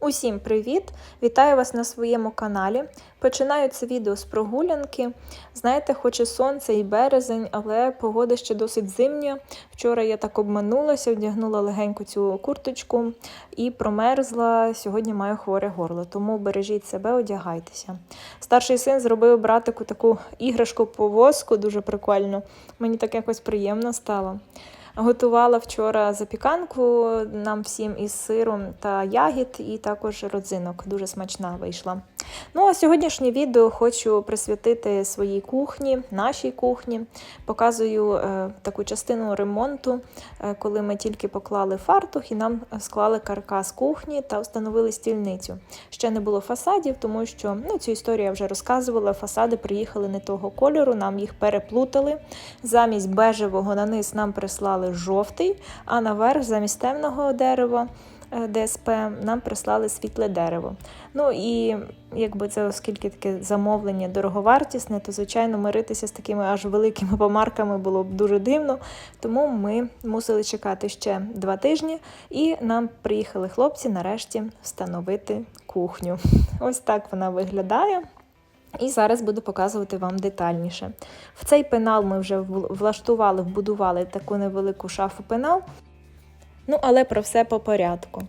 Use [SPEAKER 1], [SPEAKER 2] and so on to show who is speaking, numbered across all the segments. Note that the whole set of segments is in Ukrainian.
[SPEAKER 1] Усім привіт! Вітаю вас на своєму каналі. Починаю це відео з прогулянки. Знаєте, хоч і сонце і березень, але погода ще досить зимня. Вчора я так обманулася, вдягнула легеньку цю курточку і промерзла. Сьогодні маю хворе горло, тому бережіть себе, одягайтеся. Старший син зробив братику таку іграшку по воску, дуже прикольно. Мені так якось приємно стало. Готувала вчора запіканку нам всім із сиром та ягід, і також родзинок. Дуже смачна вийшла. Ну а сьогоднішнє відео хочу присвятити своїй кухні, нашій кухні. Показую е, таку частину ремонту, е, коли ми тільки поклали фартух і нам склали каркас кухні та встановили стільницю. Ще не було фасадів, тому що ну, цю історію я вже розказувала. Фасади приїхали не того кольору, нам їх переплутали. Замість бежевого на низ нам прислали жовтий, а наверх замість темного дерева. Е, ДСП нам прислали світле дерево. Ну і якби це, оскільки таке замовлення дороговартісне, то звичайно миритися з такими аж великими помарками було б дуже дивно. Тому ми мусили чекати ще два тижні, і нам приїхали хлопці нарешті встановити кухню. Ось так вона виглядає. І зараз буду показувати вам детальніше. В цей пенал ми вже вл- влаштували, вбудували таку невелику шафу пенал. Ну, але про все по порядку.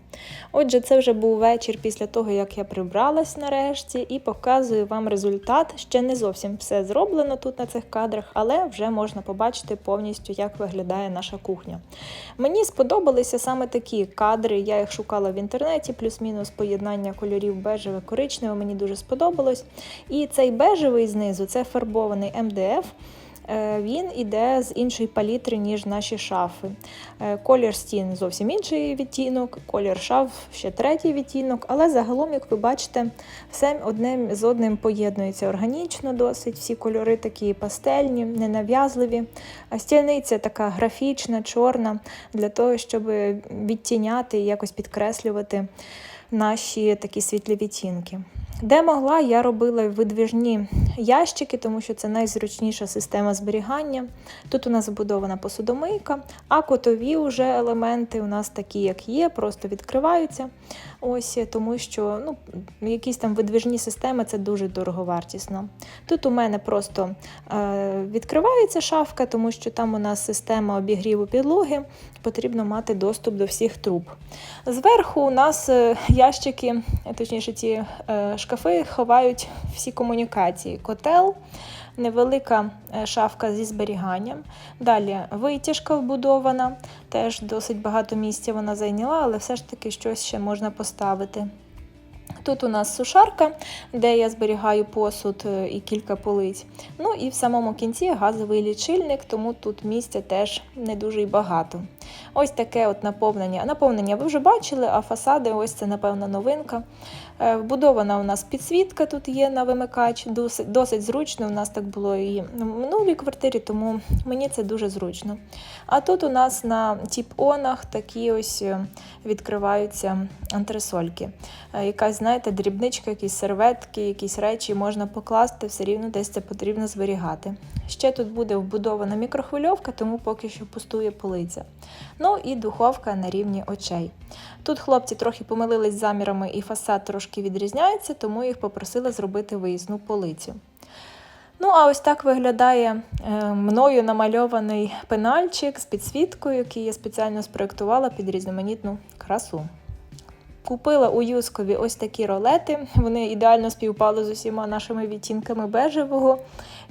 [SPEAKER 1] Отже, це вже був вечір після того, як я прибралась нарешті, і показую вам результат. Ще не зовсім все зроблено тут на цих кадрах, але вже можна побачити повністю, як виглядає наша кухня. Мені сподобалися саме такі кадри. Я їх шукала в інтернеті, плюс-мінус поєднання кольорів бежеве, коричневе. Мені дуже сподобалось. І цей бежевий знизу це фарбований МДФ. Е, Він іде з іншої палітри, ніж наші шафи. Е, Колір стін зовсім інший відтінок, колір шаф ще третій відтінок, але загалом, як ви бачите, все одне з одним поєднується органічно досить. Всі кольори такі пастельні, ненав'язливі. А стільниця така графічна, чорна, для того, щоб відтіняти і якось підкреслювати наші такі світлі відтінки. Де могла, я робила видвіжні ящики, тому що це найзручніша система зберігання. Тут у нас вбудована посудомийка, а котові вже елементи у нас такі, як є, просто відкриваються. Ось тому, що ну, якісь там видвіжні системи це дуже дороговартісно. Тут у мене просто е, відкривається шафка, тому що там у нас система обігріву підлоги, потрібно мати доступ до всіх труб. Зверху у нас е, ящики, точніше, ці е, шкафи ховають всі комунікації. Котел, невелика е, шафка зі зберіганням. Далі витяжка вбудована, теж досить багато місця вона зайняла, але все ж таки щось ще можна поставити. Тут у нас сушарка, де я зберігаю посуд е, і кілька полиць. Ну і в самому кінці газовий лічильник, тому тут місця теж не дуже й багато. Ось таке от наповнення. Наповнення ви вже бачили, а фасади ось це, напевно, новинка. Е, Вбудована у нас підсвітка тут є на вимикач, досить, досить зручно. У нас так було і в минулій квартирі, тому мені це дуже зручно. А тут у нас на тіп-онах такі ось е, відкриваються антресольки. Якась, знаєте, дрібничка, якісь серветки, якісь речі можна покласти, все рівно десь це потрібно зберігати. Ще тут буде вбудована мікрохвильовка, тому поки що пустує полиця. Ну і духовка на рівні очей. Тут хлопці трохи помилились замірами і фасад трошки відрізняється, тому їх попросили зробити виїзну полицю. Ну, а ось так виглядає е, мною намальований пенальчик з підсвіткою, який я спеціально спроєктувала під різноманітну красу. Купила у Юскові ось такі ролети. Вони ідеально співпали з усіма нашими відтінками бежевого.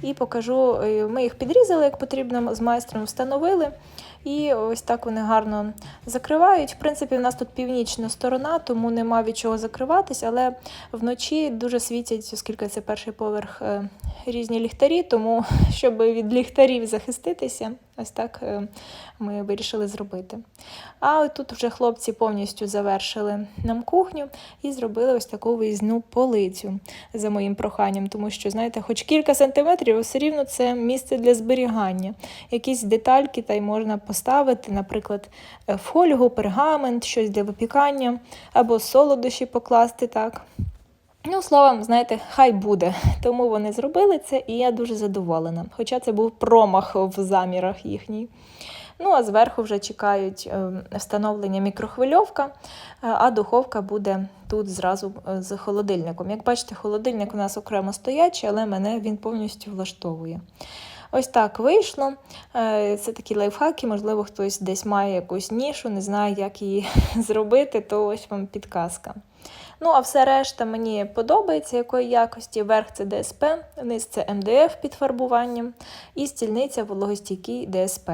[SPEAKER 1] І покажу, е, ми їх підрізали, як потрібно, з майстром встановили. І ось так вони гарно закривають. В принципі, в нас тут північна сторона, тому нема від чого закриватись, але вночі дуже світять, оскільки це перший поверх е, різні ліхтарі, тому щоб від ліхтарів захиститися, ось так е, ми вирішили зробити. А тут вже хлопці повністю завершили нам кухню і зробили ось таку виїзну полицю за моїм проханням, тому що, знаєте, хоч кілька сантиметрів, все рівно це місце для зберігання. Якісь детальки та й можна поставити, наприклад, е, фольгу, пергамент, щось для випікання, або солодощі покласти так. Ну, словом, знаєте, хай буде. Тому вони зробили це, і я дуже задоволена. Хоча це був промах в замірах їхній. Ну а зверху вже чекають е, встановлення мікрохвильовка, е, а духовка буде тут зразу е, з холодильником. Як бачите, холодильник у нас окремо стоячий, але мене він повністю влаштовує. Ось так вийшло. Це такі лайфхаки, можливо, хтось десь має якусь нішу, не знає, як її зробити, то ось вам підказка. Ну, а все решта мені подобається, якої якості. Верх це ДСП, низ це МДФ під фарбуванням, і стільниця вологостійкий ДСП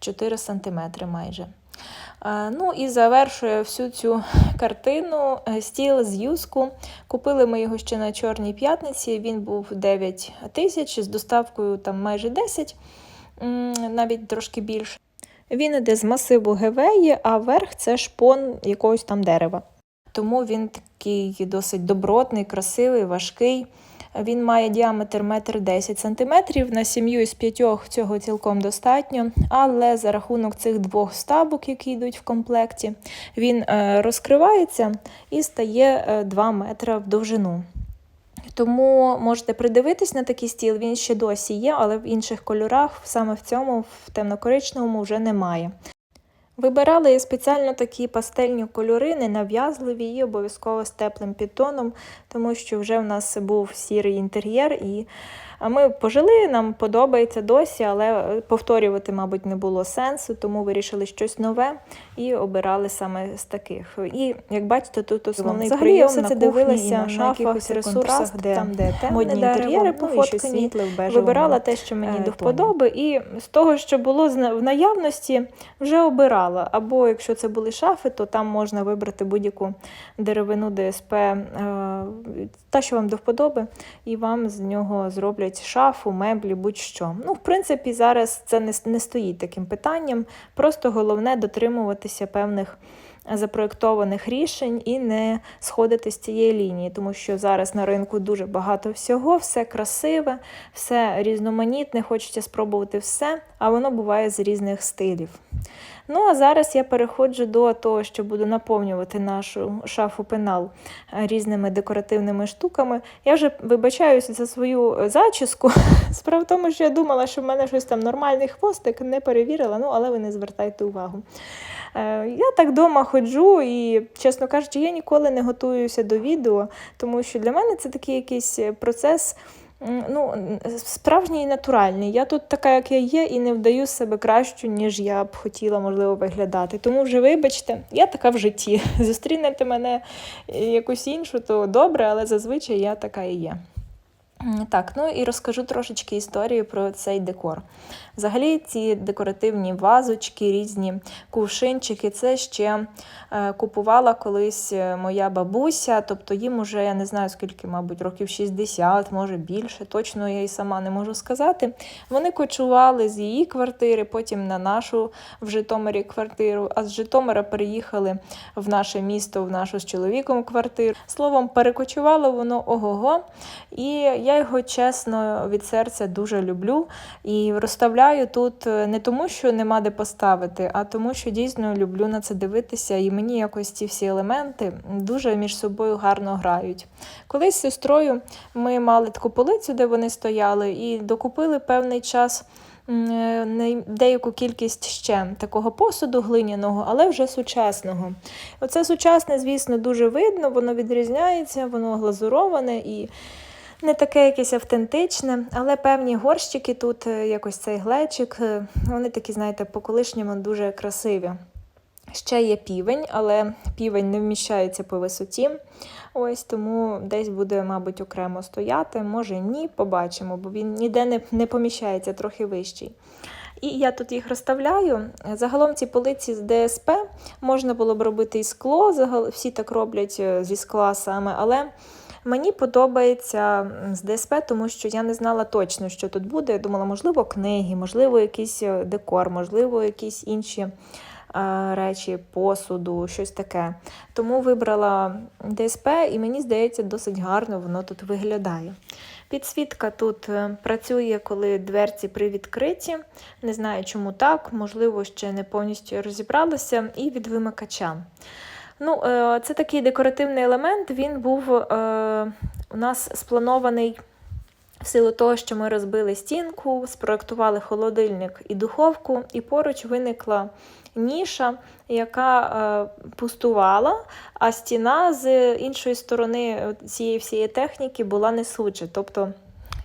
[SPEAKER 1] 4 см майже. Ну і завершує всю цю картину стіл з юску. Купили ми його ще на Чорній п'ятниці. Він був 9 тисяч з доставкою там майже 10, навіть трошки більше. Він іде з масиву гевеї, а верх це шпон якогось там дерева. Тому він такий досить добротний, красивий, важкий. Він має діаметр 1,10 см, на сім'ю із п'ятьох цього цілком достатньо, але за рахунок цих двох стабок, які йдуть в комплекті, він е, розкривається і стає е, 2 метри в довжину. Тому можете придивитись на такий стіл, він ще досі є, але в інших кольорах, саме в цьому, в темно-коричневому, вже немає. Вибирала спеціально такі пастельні кольори, ненав'язливі і обов'язково з теплим підтоном, тому що вже в нас був сірий інтер'єр, і ми пожили, нам подобається досі, але повторювати, мабуть, не було сенсу, тому вирішили щось нове і обирали саме з таких. І як бачите, тут основний
[SPEAKER 2] Взагалі,
[SPEAKER 1] прийом
[SPEAKER 2] все
[SPEAKER 1] на
[SPEAKER 2] це
[SPEAKER 1] кухні
[SPEAKER 2] дивилася
[SPEAKER 1] на
[SPEAKER 2] якихось
[SPEAKER 1] ресурсах, де
[SPEAKER 2] там, де темне
[SPEAKER 1] модні інтер'єри
[SPEAKER 2] ну,
[SPEAKER 1] пофоткані. Вибирала те, що мені
[SPEAKER 2] е,
[SPEAKER 1] до вподоби, і з того, що було в наявності, вже обирала. Або якщо це були шафи, то там можна вибрати будь-яку деревину ДСП, е, та, що вам до вподоби, і вам з нього зроблять шафу, меблі, будь-що. Ну, в принципі, зараз це не, не стоїть таким питанням. Просто головне дотримуватися певних запроєктованих рішень і не сходити з цієї лінії, тому що зараз на ринку дуже багато всього, все красиве, все різноманітне, хочеться спробувати все, а воно буває з різних стилів. Ну, а зараз я переходжу до того, що буду наповнювати нашу шафу пенал е, різними декоративними штуками. Я вже вибачаюся за свою е, зачіску. Справа в тому, що я думала, що в мене щось там нормальний хвостик, не перевірила, ну але ви не звертайте увагу. Е, Я так вдома ходжу і, чесно кажучи, я ніколи не готуюся до відео, тому що для мене це такий якийсь е, процес. Ну, справжній і натуральний. Я тут така, як я є, і не вдаю себе кращу, ніж я б хотіла, можливо, виглядати. Тому вже вибачте, я така в житті. Зустрінете мене е, якусь іншу, то добре, але зазвичай я така і є. Так, ну і розкажу трошечки історію про цей декор. Взагалі, ці декоративні вазочки, різні кувшинчики, це ще е, купувала колись е, моя бабуся, тобто їм уже, я не знаю скільки, мабуть, років 60, може більше, точно я і сама не можу сказати. Вони кочували з її квартири, потім на нашу в Житомирі квартиру, а з Житомира переїхали в наше місто, в нашу з чоловіком квартиру. Словом, перекочувало воно ого-го. І я його чесно від серця дуже люблю. І розставляю тут е, не тому, що нема де поставити, а тому, що дійсно люблю на це дивитися. І мені якось ці всі елементи дуже між собою гарно грають. Колись з сестрою ми мали таку полицю, де вони стояли, і докупили певний час. е, Деяку кількість ще такого посуду глиняного, але вже сучасного. Оце сучасне, звісно, дуже видно, воно відрізняється, воно глазуроване і не таке якесь автентичне, але певні горщики тут, е, якось цей глечик, е, вони такі, знаєте, по колишньому дуже красиві. Ще є півень, але півень не вміщається по висоті. Ось тому десь буде, мабуть, окремо стояти. Може ні, побачимо, бо він ніде не, не поміщається, трохи вищий. І я тут їх розставляю. Загалом ці полиці з ДСП можна було б робити і скло, всі так роблять е, зі скла саме, але мені подобається з ДСП, тому що я не знала точно, що тут буде. Я думала, можливо, книги, можливо, якийсь е, декор, можливо, якісь інші е, речі, посуду, щось таке. Тому вибрала ДСП, і мені здається, досить гарно воно тут виглядає. Підсвітка тут е, працює, коли дверці привідкриті. Не знаю, чому так, можливо, ще не повністю розібралася, і від вимикача. Ну, е, це такий декоративний елемент. Він був е, у нас спланований В силу того, що ми розбили стінку, спроектували холодильник і духовку, і поруч виникла ніша, яка е, пустувала, а стіна з іншої сторони цієї всієї техніки була несуча. Тобто,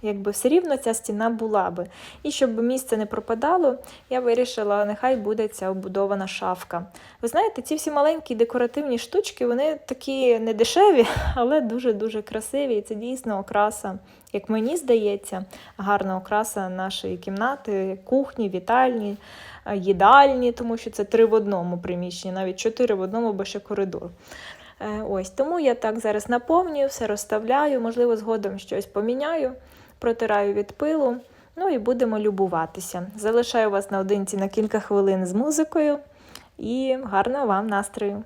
[SPEAKER 1] якби все рівно ця стіна була би. І щоб місце не пропадало, я вирішила, нехай буде ця обудована шафка. Ви знаєте, ці всі маленькі декоративні штучки, вони такі не дешеві, але дуже-дуже красиві. І це дійсно окраса, як мені здається, гарна окраса нашої кімнати, кухні, вітальні, е, їдальні, тому що це три в одному приміщенні, навіть чотири в одному, бо ще коридор. Е, Ось тому я так зараз наповнюю, все розставляю, можливо, згодом щось поміняю, протираю від пилу. Ну і будемо любуватися. Залишаю вас наодинці на кілька хвилин з музикою і гарного вам настрою!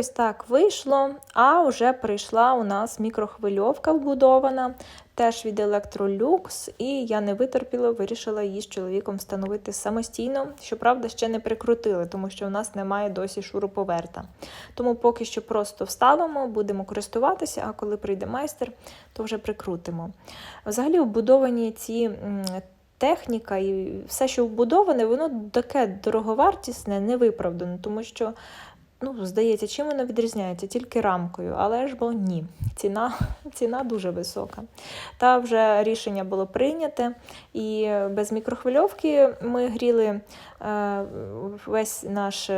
[SPEAKER 1] Ось так вийшло. А вже прийшла у нас мікрохвильовка вбудована, теж від Electrolux, і я не витерпіла, вирішила її з чоловіком встановити самостійно. Щоправда, ще не прикрутили, тому що у нас немає досі шуруповерта. Тому поки що просто вставимо, будемо користуватися, а коли прийде майстер, то вже прикрутимо. Взагалі, вбудовані ці. Техніка і все, що вбудоване, воно таке дороговартісне, невиправдане, тому що ну, здається, чим воно відрізняється? Тільки рамкою, але ж бо ні. Ціна ціна дуже висока. Та вже рішення було прийняте, і без мікрохвильовки ми гріли е, весь наш.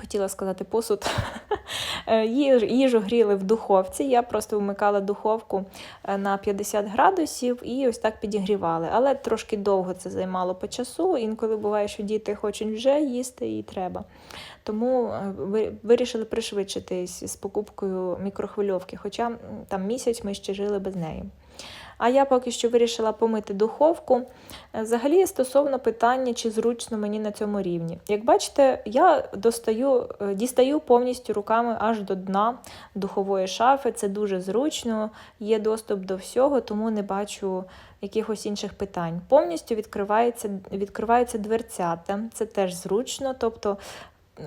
[SPEAKER 1] Хотіла сказати посуд. Їжу гріли в духовці. Я просто вмикала духовку е, на 50 градусів і ось так підігрівали. Але трошки довго це займало по часу. Інколи буває, що діти хочуть вже їсти і треба. Тому е, ви- вирішили пришвидшитись з покупкою мікрохвильовки, хоча там місяць ми ще жили без неї. А я поки що вирішила помити духовку. Е, Взагалі, стосовно питання, чи зручно мені на цьому рівні. Як бачите, я достаю, е, дістаю повністю руками аж до дна духової шафи. Це дуже зручно, є доступ до всього, тому не бачу якихось інших питань. Повністю відкривається, відкриваються дверцята, це теж зручно. Тобто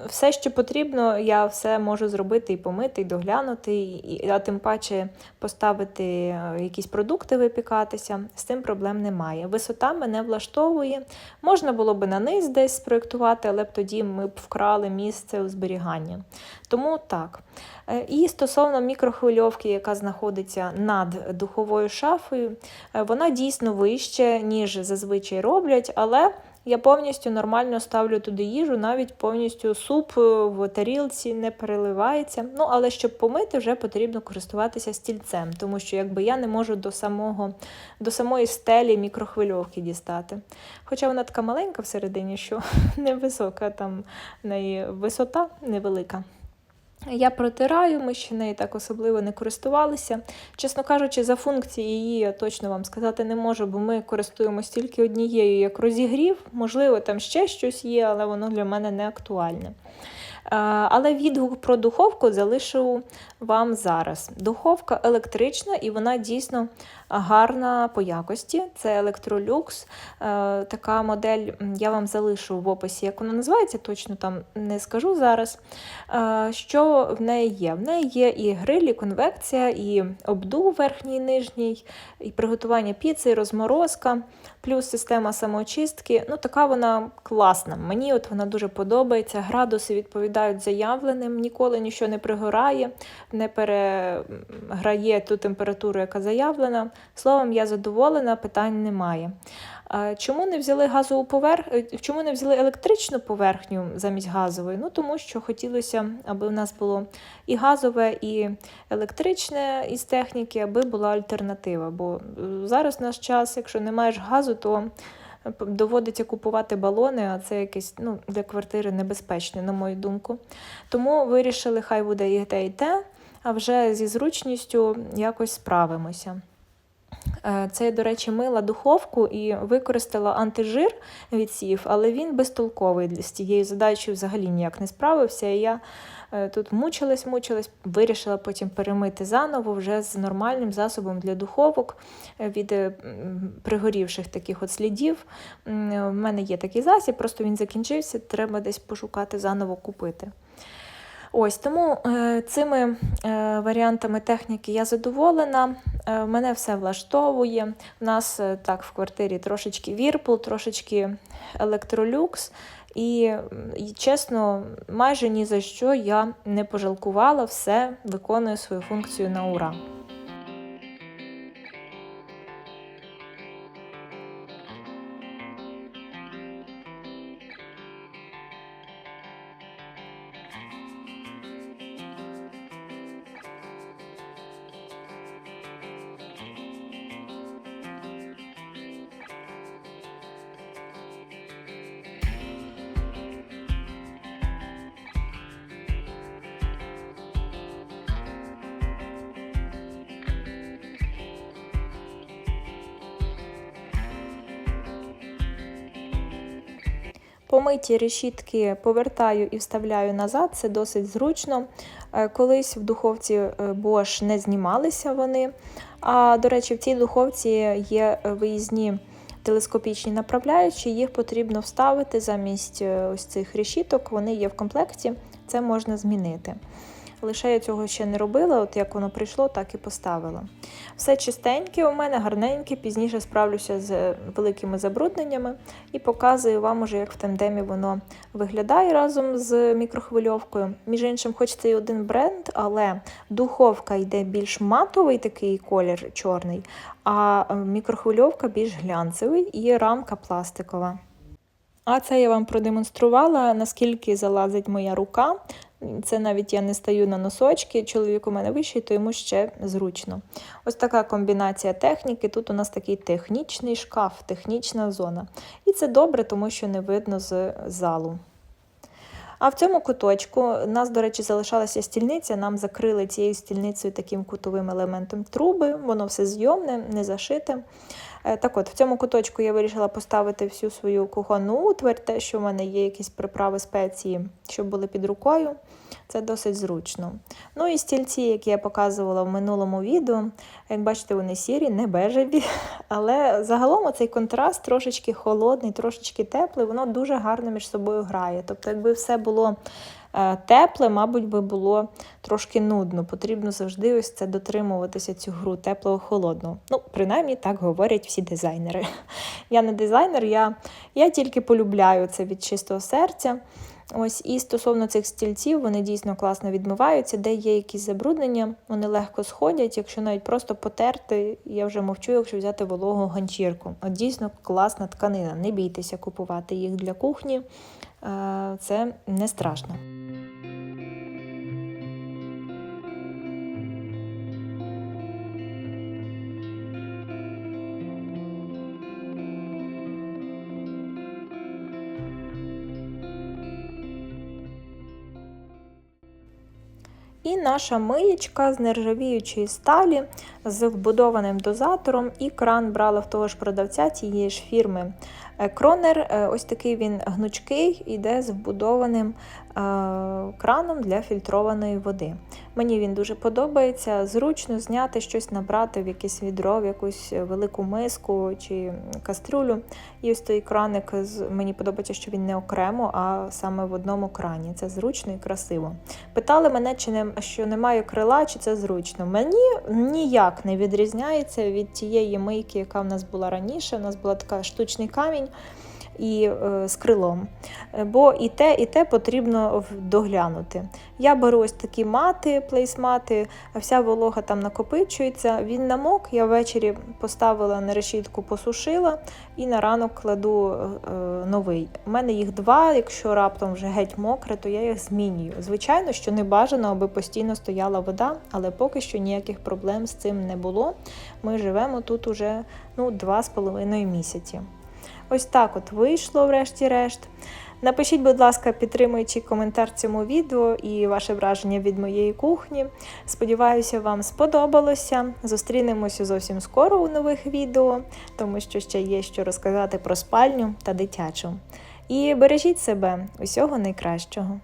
[SPEAKER 1] все, що потрібно, я все можу зробити і помити, і доглянути, і, а тим паче поставити е, якісь продукти випікатися. З цим проблем немає. Висота мене влаштовує. Можна було би на низ десь спроєктувати, але б тоді ми б вкрали місце у зберігання. Тому так. Е, І стосовно мікрохвильовки, яка знаходиться над духовою шафою, е, вона дійсно вище, ніж зазвичай роблять, але я повністю нормально ставлю туди їжу, навіть повністю суп е, в тарілці не переливається. Ну, але щоб помити, вже потрібно користуватися стільцем, тому що якби я не можу до самого до самої стелі мікрохвильовки дістати. Хоча вона така маленька всередині, що невисока, там неї висота невелика. Я протираю, ми ще нею так особливо не користувалися. Чесно кажучи, за функції її я точно вам сказати не можу, бо ми користуємося тільки однією як розігрів. Можливо, там ще щось є, але воно для мене не актуальне. Е, Але відгук про духовку залишу вам зараз. Духовка електрична і вона дійсно гарна по якості. Це Electrolux. Е, Така модель я вам залишу в описі, як вона називається, точно там не скажу зараз. Е, Що в неї є? В неї є і гриль, і конвекція, і обдув верхній і нижній, і приготування піци, і розморозка, плюс система самоочистки. Ну, така вона класна. Мені от вона дуже подобається. Градуси відповідають заявленим, ніколи нічого не пригорає, не переграє ту температуру, яка заявлена. Словом, я задоволена, питань немає. Чому не взяли газову поверх... е, Чому не взяли електричну поверхню замість газової? Ну тому що хотілося, аби в нас було і газове, і електричне із техніки, аби була альтернатива. Бо е, зараз наш час, якщо не маєш газу, то е, доводиться купувати балони, а це якесь ну, для квартири небезпечне, на мою думку. Тому вирішили, хай буде і те, і те, а вже зі зручністю якось справимося. Е, Це, до речі, мила духовку і використала антижир відсів, але він безтолковий з тією задачею взагалі ніяк не справився. І я тут мучилась, мучилась, вирішила потім перемити заново вже з нормальним засобом для духовок е, від е, пригорівших таких от слідів. В мене є такий засіб, просто він закінчився, треба десь пошукати заново купити. Ось тому е, цими е, варіантами техніки я задоволена. Е, мене все влаштовує. У нас е, так в квартирі трошечки Whirlpool, трошечки Electrolux. І, чесно, майже ні за що я не пожалкувала, все виконує свою функцію на ура. Помиті решітки повертаю і вставляю назад, це досить зручно. Е, Колись в духовці е, Bosch не знімалися вони. А до речі, в цій духовці є е, виїзні телескопічні направляючі, їх потрібно вставити замість е, ось цих решіток. Вони є в комплекті, це можна змінити. Лише я цього ще не робила, от як воно прийшло, так і поставила. Все чистеньке у мене, гарненьке, пізніше справлюся з великими забрудненнями і показую вам уже, як в тандемі воно виглядає разом з мікрохвильовкою. Між іншим, хоч це і один бренд, але духовка йде більш матовий такий колір чорний, а е, мікрохвильовка більш глянцевий і рамка пластикова. А це я вам продемонструвала, наскільки залазить моя рука. Це навіть я не стаю на носочки. Чоловік у мене вищий, то йому ще зручно. Ось така комбінація техніки. Тут у нас такий технічний шкаф, технічна зона. І це добре, тому що не видно з залу. А в цьому куточку у нас, до речі, залишалася стільниця. Нам закрили цією стільницею таким кутовим елементом труби, воно все зйомне, не зашите. Е, Так от, в цьому куточку я вирішила поставити всю свою кухонну утварь, те, що в мене є якісь приправи спеції, щоб були під рукою. Це досить зручно. Ну і стільці, які я показувала в минулому відео, як бачите, вони сірі, не бежеві. Але загалом цей контраст трошечки холодний, трошечки теплий, воно дуже гарно між собою грає. Тобто, якби все було тепле, мабуть, би було трошки нудно. Потрібно завжди ось це дотримуватися цю гру теплого-холодного. Ну, принаймні так говорять всі дизайнери. Я не дизайнер, я, я тільки полюбляю це від чистого серця. Ось і стосовно цих стільців, вони дійсно класно відмиваються, де є якісь забруднення, вони легко сходять. Якщо навіть просто потерти, я вже мовчу, якщо взяти вологу ганчірку. От дійсно класна тканина. Не бійтеся купувати їх для кухні, е, це не страшно. Наша миєчка з нержавіючої сталі з вбудованим дозатором, і кран брала в того ж продавця цієї ж фірми. Е, Кронер, е, ось такий він гнучкий, іде з вбудованим е, краном для фільтрованої води. Мені він дуже подобається. Зручно зняти щось, набрати в якесь відро, в якусь велику миску чи кастрюлю. І ось той краник мені подобається, що він не окремо, а саме в одному крані. Це зручно і красиво. Питали мене, чи не що немає крила, чи це зручно. Мені ніяк не відрізняється від тієї мийки, яка в нас була раніше. У нас була така штучний камінь і е, з крилом. Е, Бо і те, і те потрібно доглянути. Я беру ось такі мати, плейсмати, вся волога там накопичується. Він намок, я ввечері поставила на решітку, посушила і на ранок кладу е, новий. У мене їх два. Якщо раптом вже геть мокре, то я їх змінюю. Звичайно, що не бажано, аби постійно стояла вода, але поки що ніяких проблем з цим не було. Ми живемо тут уже ну, два з половиною місяці. Ось так от вийшло, врешті-решт. Напишіть, будь ласка, підтримуючи коментар цьому відео і ваше враження від моєї кухні. Сподіваюся, вам сподобалося. Зустрінемося зовсім скоро у нових відео, тому що ще є що розказати про спальню та дитячу. І бережіть себе, усього найкращого.